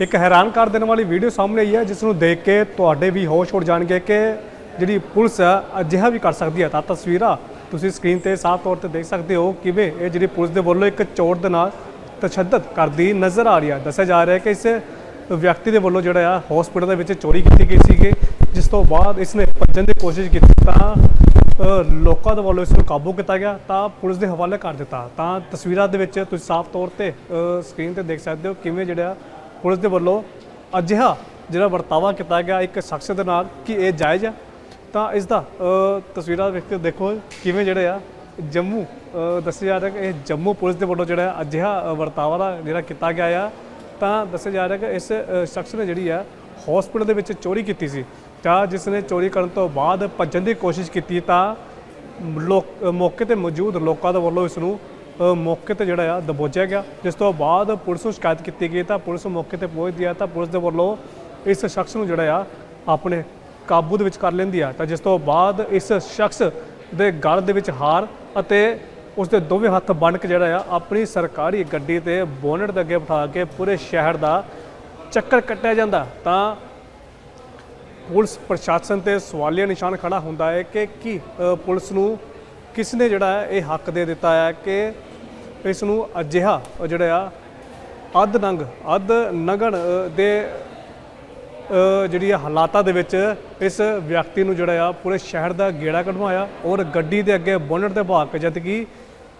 ਇੱਕ ਹੈਰਾਨ ਕਰ ਦੇਣ ਵਾਲੀ ਵੀਡੀਓ ਸਾਹਮਣੇ ਆਈ ਹੈ ਜਿਸ ਨੂੰ ਦੇਖ ਕੇ ਤੁਹਾਡੇ ਵੀ ਹੋਸ਼ ਉੱਡ ਜਾਣਗੇ ਕਿ ਜਿਹੜੀ ਪੁਲਿਸ ਹੈ ਅਜਿਹਾ ਵੀ ਕਰ ਸਕਦੀ ਹੈ। ਤਾਂ ਤਸਵੀਰਾਂ ਤੁਸੀਂ ਸਕਰੀਨ ਤੇ ਸਾਫ਼ ਤੌਰ ਤੇ ਦੇਖ ਸਕਦੇ ਹੋ ਕਿਵੇਂ ਇਹ ਜਿਹੜੀ ਪੁਲਿਸ ਦੇ ਵੱਲੋਂ ਇੱਕ ਚੋਰ ਦੇ ਨਾਲ ਤਸ਼ੱਦਦ ਕਰਦੀ ਨਜ਼ਰ ਆ ਰਹੀ ਹੈ। ਦੱਸਿਆ ਜਾ ਰਿਹਾ ਹੈ ਕਿ ਇਸ ਵਿਅਕਤੀ ਦੇ ਵੱਲੋਂ ਜਿਹੜਾ ਆ ਹਸਪੀਟਲ ਦੇ ਵਿੱਚ ਚੋਰੀ ਕੀਤੀ ਗਈ ਸੀਗੀ। ਜਿਸ ਤੋਂ ਬਾਅਦ ਇਸਨੇ ਭੱਜਣ ਦੀ ਕੋਸ਼ਿਸ਼ ਕੀਤੀ ਤਾਂ ਲੋਕਾਂ ਦੇ ਵੱਲੋਂ ਇਸ ਨੂੰ ਕਾਬੂ ਕੀਤਾ ਗਿਆ, ਤਾਂ ਪੁਲਿਸ ਦੇ ਹਵਾਲੇ ਕਰ ਦਿੱਤਾ। ਤਾਂ ਤਸਵੀਰਾਂ ਦੇ ਵਿੱਚ ਤੁਸੀਂ ਸਾਫ਼ ਤੌਰ ਤੇ ਸਕਰੀਨ ਤੇ ਦੇਖ ਸਕਦੇ ਹੋ ਕਿਵੇਂ ਜਿਹੜਾ ਪੁਲਿਸ ਦੇ ਵੱਲੋਂ ਅਜਿਹਾ ਜਿਹੜਾ ਵਰਤਾਵਾ ਕੀਤਾ ਗਿਆ ਇੱਕ ਸ਼ਖਸ ਦੇ ਨਾਲ ਕਿ ਇਹ ਜਾਇਜ਼ ਹੈ, ਤਾਂ ਇਸ ਦਾ ਤਸਵੀਰਾਂ ਵੇਖ ਦੇਖੋ ਕਿਵੇਂ ਜਿਹੜੇ ਆ ਜੰਮੂ ਦੱਸਿਆ ਜਾ ਰਿਹਾ ਕਿ ਇਹ ਜੰਮੂ ਪੁਲਿਸ ਦੇ ਵੱਲੋਂ ਜਿਹੜਾ ਅਜਿਹਾ ਵਰਤਾਵਾ ਦਾ ਜਿਹੜਾ ਕੀਤਾ ਗਿਆ ਆ। ਤਾਂ ਦੱਸਿਆ ਜਾ ਰਿਹਾ ਕਿ ਇਸ ਸ਼ਖਸ ਨੇ ਜਿਹੜੀ ਆ ਹਸਪੀਟਲ ਦੇ ਵਿੱਚ ਚੋਰੀ ਕੀਤੀ ਸੀ। ਤਾਂ ਜਿਸ ਨੇ ਚੋਰੀ ਕਰਨ ਤੋਂ ਬਾਅਦ ਭੱਜਣ ਦੀ ਕੋਸ਼ਿਸ਼ ਕੀਤੀ ਤਾਂ ਲੋਕ, ਮੌਕੇ ਤੇ ਮੌਜੂਦ ਲੋਕਾਂ ਦੇ ਵੱਲੋਂ ਇਸ ਨੂੰ ਮੌਕੇ ਤੇ ਜਿਹੜਾ ਆ ਦਬੋਚਿਆ ਗਿਆ, ਜਿਸ ਤੋਂ ਬਾਅਦ ਪੁਲਿਸ ਨੂੰ ਸ਼ਿਕਾਇਤ ਕੀਤੀ ਗਈ ਤਾਂ ਪੁਲਿਸ ਮੌਕੇ ਤੇ ਪਹੁੰਚਦੀ ਆ ਤਾਂ ਪੁਲਿਸ ਦੇ ਵੱਲੋਂ ਇਸ ਸ਼ਖਸ ਨੂੰ ਜਿਹੜਾ ਆ ਆਪਣੇ ਕਾਬੂ ਦੇ ਵਿੱਚ ਕਰ ਲੈਂਦੀ ਆ। ਤਾਂ ਜਿਸ ਤੋਂ ਬਾਅਦ ਇਸ ਸ਼ਖਸ ਦੇ ਗਲ ਦੇ ਵਿੱਚ ਹਾਰ ਅਤੇ ਉਸ ਦੇ ਦੋਵੇਂ ਹੱਥ ਬੰਨ੍ਹ ਕੇ ਜਿਹੜਾ ਆ ਆਪਣੀ ਸਰਕਾਰੀ ਗੱਡੀ ਤੇ ਬੋਨਟ ਦੇ ਅੱਗੇ ਬਿਠਾ ਕੇ ਪੂਰੇ ਸ਼ਹਿਰ ਦਾ ਚੱਕਰ ਕੱਟਿਆ ਜਾਂਦਾ। ਤਾਂ ਪੁਲਿਸ ਪ੍ਰਸ਼ਾਸਨ ਤੇ ਸਵਾਲੀਆ ਨਿਸ਼ਾਨ ਖੜਾ ਹੁੰਦਾ ਹੈ ਕਿ ਕੀ ਪੁਲਿਸ ਨੂੰ ਕਿਸ ਨੇ ਜਿਹੜਾ ਇਹ ਹੱਕ ਦੇ ਦਿੱਤਾ ਹੈ ਕਿ ਇਸ ਨੂੰ ਅਜਿਹਾ ਜਿਹੜਾ ਆ, ਅੱਧ ਨੰਗ, ਅੱਧ ਨਗਣ ਦੇ ਜਿਹੜੀ ਆ ਹਾਲਾਤਾਂ ਦੇ ਵਿੱਚ ਇਸ ਵਿਅਕਤੀ ਨੂੰ ਜਿਹੜਾ ਆ ਪੂਰੇ ਸ਼ਹਿਰ ਦਾ ਗੇੜਾ ਕਢਵਾਇਆ ਔਰ ਗੱਡੀ ਦੇ ਅੱਗੇ ਬੋਨਟ ਤੇ ਭਾਗ ਕੇ ਜਦ ਕਿ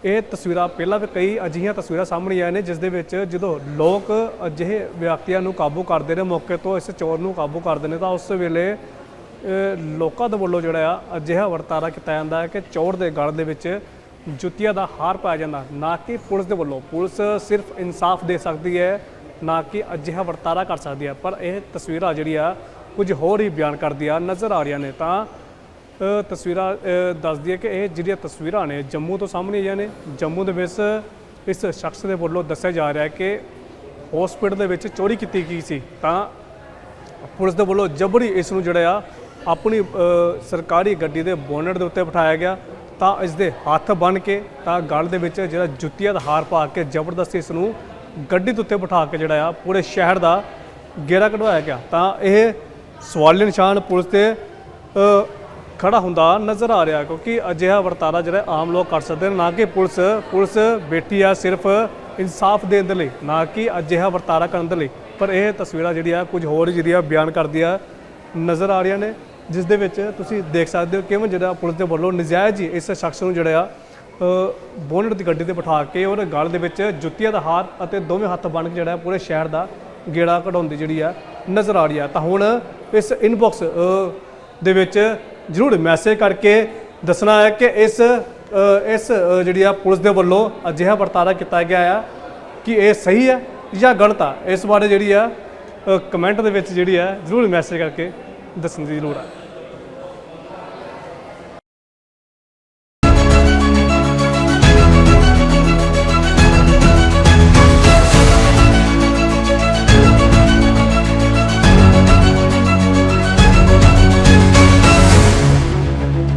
ਇਹ ਤਸਵੀਰਾਂ ਪਹਿਲਾਂ ਵੀ ਕਈ ਅਜਿਹੀਆਂ ਤਸਵੀਰਾਂ ਸਾਹਮਣੇ ਆਏ ਨੇ, ਜਿਸ ਦੇ ਵਿੱਚ ਜਦੋਂ ਲੋਕ ਅਜਿਹੇ ਵਿਅਕਤੀਆਂ ਨੂੰ ਕਾਬੂ ਕਰਦੇ ਨੇ, ਮੌਕੇ ਤੋਂ ਇਸ ਚੋਰ ਨੂੰ ਕਾਬੂ ਕਰਦੇ ਨੇ, ਤਾਂ ਉਸ ਵੇਲੇ ਲੋਕਾਂ ਦੇ ਵੱਲੋਂ ਜਿਹੜਾ ਆ, ਅਜਿਹਾ ਵਰਤਾਰਾ ਕੀਤਾ ਜਾਂਦਾ ਹੈ ਕਿ ਚੋਰ ਦੇ ਗਲ ਦੇ ਵਿੱਚ ਜੁੱਤੀਆਂ ਦਾ ਹਾਰ ਪਾਇਆ ਜਾਂਦਾ। ਨਾ ਕਿ ਪੁਲਿਸ ਦੇ ਵੱਲੋਂ। ਪੁਲਿਸ ਸਿਰਫ ਇਨਸਾਫ ਦੇ ਸਕਦੀ ਹੈ, ਨਾ ਕਿ ਅਜਿਹਾ ਵਰਤਾਰਾ ਕਰ ਸਕਦੀ ਹੈ। ਪਰ ਇਹ ਤਸਵੀਰਾਂ ਜਿਹੜੀ ਆ ਕੁਝ ਹੋਰ ਹੀ ਬਿਆਨ ਕਰਦੀਆਂ ਨਜ਼ਰ ਆ ਰਹੀਆਂ ਨੇ। ਤਾਂ ਤਸਵੀਰਾਂ ਦੱਸਦੀ ਹੈ ਕਿ ਇਹ ਜਿਹੜੀਆਂ ਤਸਵੀਰਾਂ ਨੇ, ਜੰਮੂ ਤੋਂ ਸਾਹਮਣੇ ਆਈਆਂ ਨੇ। ਜੰਮੂ ਦੇ ਵਿੱਚ ਇਸ ਸ਼ਖਸ ਦੇ ਵੱਲੋਂ ਦੱਸਿਆ ਜਾ ਰਿਹਾ ਹੈ ਕਿ ਹਸਪੀਟਲ ਦੇ ਵਿੱਚ ਚੋਰੀ ਕੀਤੀ ਗਈ ਸੀ। ਤਾਂ ਪੁਲਿਸ ਦੇ ਵੱਲੋਂ ਜਬਰੀ ਇਸ ਨੂੰ ਜਿਹੜਾ ਆ ਆਪਣੀ ਸਰਕਾਰੀ ਗੱਡੀ ਦੇ ਬੋਨਟ ਦੇ ਉੱਤੇ ਬਿਠਾਇਆ ਗਿਆ ਤਾਂ ਇਸ ਦੇ ਹੱਥ ਬੰਨ ਕੇ ਤਾਂ ਗਲ ਦੇ ਵਿੱਚ ਜਿਹੜਾ ਜੁੱਤੀਆਂ ਦਾ ਹਾਰ ਪਾ ਕੇ ਜ਼ਬਰਦਸਤੀ ਇਸ ਨੂੰ ਗੱਡੀ ਦੇ ਉੱਤੇ ਬਿਠਾ ਕੇ ਜਿਹੜਾ ਆ ਪੂਰੇ ਸ਼ਹਿਰ ਦਾ ਗੇੜਾ ਕਢਵਾਇਆ ਗਿਆ। ਤਾਂ ਇਹ ਸਵਾਲੀ ਨਿਸ਼ਾਨ ਪੁਲਿਸ ਤੇ ਅ, ਖੜਾ ਹੁੰਦਾ ਨਜ਼ਰ ਆ ਰਿਹਾ ਕਿਉਂਕਿ ਅਜਿਹਾ ਵਰਤਾਰਾ ਜਿਹੜਾ ਆਮ ਲੋਕ ਕਰ ਸਕਦੇ ਨੇ ਨਾ ਕਿ ਪੁਲਿਸ। ਪੁਲਿਸ ਬੈਠੀ ਆ ਸਿਰਫ ਇਨਸਾਫ ਦੇਣ ਦੇ ਲਈ ਨਾ ਕਿ ਅਜਿਹਾ ਵਰਤਾਰਾ ਕਰਨ ਦੇ ਲਈ। ਪਰ ਇਹ ਤਸਵੀਰਾਂ ਜਿਹੜੀਆਂ ਕੁਝ ਹੋਰ ਜਿਹੜੀਆਂ ਬਿਆਨ ਕਰਦੀਆਂ ਨਜ਼ਰ ਆ ਰਹੀਆਂ ਨੇ। ਜਿਸ ਦੇ ਵਿੱਚ ਤੁਸੀਂ ਦੇਖ ਸਕਦੇ ਹੋ ਕਿਵੇਂ ਜਿਹੜਾ ਪੁਲਿਸ ਦੇ ਵੱਲੋਂ ਨਜਾਇਜ਼ ਹੀ ਇਸ ਸ਼ਖਸ ਨੂੰ ਜਿਹੜਾ ਆ ਬੋਨਟ ਦੀ ਗੱਡੀ ਤੇ ਬਿਠਾ ਕੇ ਉਹਦੇ ਗਲ ਦੇ ਵਿੱਚ ਜੁੱਤੀਆਂ ਦਾ ਹਾਰ ਅਤੇ ਦੋਵੇਂ ਹੱਥ ਬੰਨ੍ਹ ਕੇ ਜਿਹੜਾ ਪੂਰੇ ਸ਼ਹਿਰ ਦਾ ਗੇੜਾ ਕਢਾਉਂਦੀ ਜਿਹੜੀ ਆ ਨਜ਼ਰ ਆ ਰਹੀ ਆ। ਤਾਂ ਹੁਣ ਇਸ ਇਨਬਾਕਸ ਦੇ ਵਿੱਚ ਜ਼ਰੂਰ ਮੈਸੇਜ ਕਰਕੇ ਦੱਸਣਾ ਹੈ ਕਿ ਇਸ ਇਸ ਜਿਹੜੀ ਆ ਪੁਲਿਸ ਦੇ ਵੱਲੋਂ ਅਜਿਹਾ ਵਰਤਾਰਾ ਕੀਤਾ ਗਿਆ ਆ ਕਿ ਇਹ ਸਹੀ ਹੈ ਜਾਂ ਗਲਤ ਆ। ਇਸ ਬਾਰੇ ਜਿਹੜੀ ਆ ਕਮੈਂਟ ਦੇ ਵਿੱਚ ਜਿਹੜੀ ਆ ਜ਼ਰੂਰ ਮੈਸੇਜ ਕਰਕੇ ਦੱਸਣ ਦੀ ਲੋੜ ਹੈ